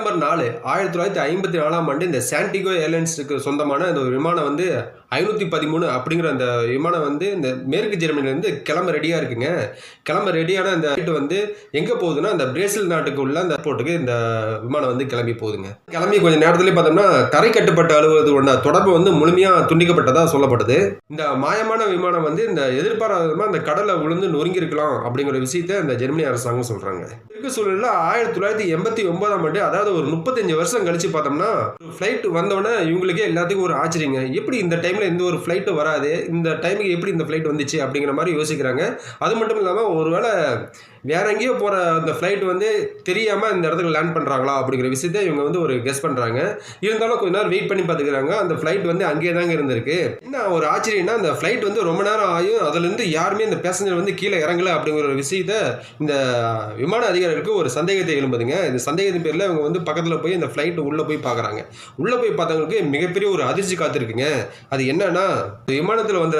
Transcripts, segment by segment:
September நாலு ஆயிரத்தி தொள்ளாயிரத்தி ஐம்பத்தி நாலாம் ஆண்டு இந்த சாண்டிகோ ஏர்லைன்ஸுக்கு சொந்தமான இந்த விமானம் வந்து ஐநூற்றி பதிமூணு அப்படிங்கிற அந்த விமானம் வந்து இந்த மேற்கு ஜெர்மனிலேருந்து கிளம்ப ரெடியாக இருக்குங்க. கிளம்ப ரெடியான அந்த flight வந்து எங்கே போகுதுன்னா அந்த பிரேசில் நாட்டுக்கு உள்ள அந்த ஏர்போர்ட்டுக்கு இந்த விமானம் வந்து கிளம்பி போகுதுங்க. கிளம்பி கொஞ்சம் நேரத்துலேயே பார்த்தோம்னா தரை கட்டுப்பட்ட அலுவலகத்து உள்ள தொடர்பு வந்து முழுமையாக துண்டிக்கப்பட்டதாக சொல்லப்படுது. இந்த மாயமான விமானம் வந்து இந்த எதிர்பாராத விதமாக இந்த கடலை விழுந்து நொறுங்கியிருக்கலாம் அப்படிங்கிற விஷயத்த இந்த ஜெர்மனி அரசாங்கம் சொல்கிறாங்க இருக்க சூழலில் ஆயிரத்தி தொள்ளாயிரத்தி எண்பத்தி ஒன்பதாம் ஆண்டு அதாவது ஒரு முப்பத்தஞ்சு வருஷம் கழிச்சு பார்த்தோம்னா ஃப்ளைட் வந்தோடனே இவங்களுக்கே எல்லாத்துக்கும் ஒரு ஆச்சரியங்க. எப்படி இந்த டைமில் எந்த ஒரு ஃப்ளைட்டும் வராது? இந்த டைமுக்கு எப்படி இந்த ஃப்ளைட் வந்துச்சு? அப்படிங்கிற மாதிரி யோசிக்கிறாங்க. அது மட்டும் இல்லாமல் ஒருவேளை வேற எங்கேயோ போகிற அந்த ஃப்ளைட் வந்து தெரியாமல் இந்த இடத்துக்கு லேண்ட் பண்ணுறாங்களா அப்படிங்கிற விஷயத்த இவங்க வந்து ஒரு கெஸ் பண்ணுறாங்க இருந்தாலும் கொஞ்ச நேரம் வெயிட் பண்ணி பார்த்துக்கிறாங்க. அந்த ஃப்ளைட் வந்து அங்கேயே தாங்க இருந்திருக்கு. என்ன ஒரு ஆச்சரியம்னா அந்த ஃப்ளைட் வந்து ரொம்ப நேரம் ஆகும் அதுலேருந்து யாருமே இந்த பேசஞ்சர் வந்து கீழே இறங்கலை அப்படிங்கிற ஒரு விஷயத்த இந்த விமான அதிகாரிகளுக்கு ஒரு சந்தேகத்தை எழும்புதுங்க. இந்த சந்தேகத்தின் பேரில் இவங்க வந்து பக்கத்தில் போய் இந்த ஃப்ளைட்டு உள்ளே போய் பார்க்குறாங்க உள்ளே போய் பார்த்தவங்களுக்கு மிகப்பெரிய ஒரு அதிர்ச்சி காத்திருக்குங்க. அது என்னன்னா இந்த விமானத்தில் வந்த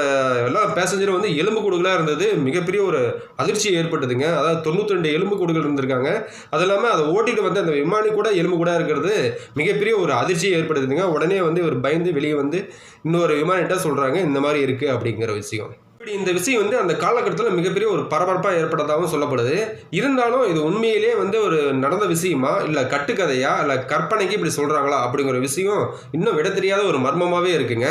எல்லா பேசஞ்சரும் வந்து எலும்பு கூடுகளாக இருந்தது. மிகப்பெரிய ஒரு அதிர்ச்சி ஏற்பட்டதுங்க. அதாவது தொண்ணூற்றி ரெண்டு எலும்பு கூடுகள் இருந்திருக்காங்க. அது இல்லாமல் அதை ஓட்டிட்டு வந்து அந்த விமானி கூட எலும்பு கூட இருக்கிறது மிகப்பெரிய ஒரு அதிர்ச்சியை ஏற்படுத்துதுங்க. உடனே வந்து இவர் பயந்து வெளியே வந்து இன்னொரு விமானிட்ட சொல்கிறாங்க இந்த மாதிரி இருக்குது அப்படிங்கிற விஷயம். இப்படி இந்த விஷயம் வந்து அந்த காலகட்டத்தில் மிகப்பெரிய ஒரு பரபரப்பாக ஏற்பட்டதாகவும் சொல்லப்படுது. இருந்தாலும் இது உண்மையிலேயே வந்து ஒரு நடந்த விஷயமா? இல்லை கட்டுக்கதையா? இல்லை கற்பனைக்கு இப்படி சொல்கிறாங்களா அப்படிங்கிற விஷயம் இன்னும் விட தெரியாத ஒரு மர்மமாகவே இருக்குங்க.